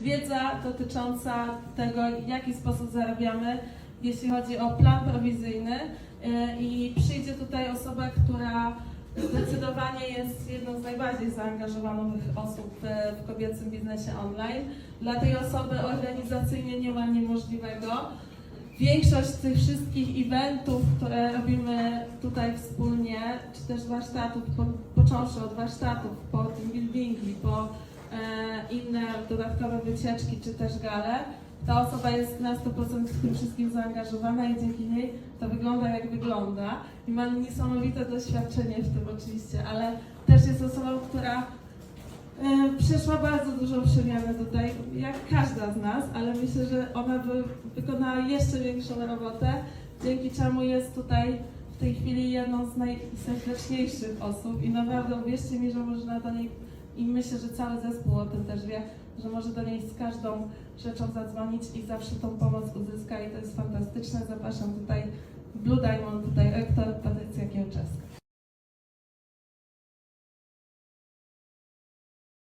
wiedza dotycząca tego, w jaki sposób zarabiamy, jeśli chodzi o plan prowizyjny e, i przyjdzie tutaj osoba, która zdecydowanie jest jedną z najbardziej zaangażowanych osób w, kobiecym biznesie online. Dla tej osoby organizacyjnie nie ma niemożliwego. Większość tych wszystkich eventów, które robimy tutaj wspólnie, czy też warsztatów, po, począwszy od warsztatów, po team e, inne dodatkowe wycieczki, czy też gale, ta osoba jest na 100% w tym wszystkim zaangażowana i dzięki niej to wygląda jak wygląda. I ma niesamowite doświadczenie w tym oczywiście, ale też jest osobą, która E, Przeszła bardzo dużą przemianę tutaj, jak każda z nas, ale myślę, że ona by wykonała jeszcze większą robotę, dzięki czemu jest tutaj w tej chwili jedną z najserdeczniejszych osób i naprawdę uwierzcie mi, że można do niej, i myślę, że cały zespół o tym też wie, że może do niej z każdą rzeczą zadzwonić i zawsze tą pomoc uzyska i to jest fantastyczne. Zapraszam tutaj Blue Diamond, tutaj rektor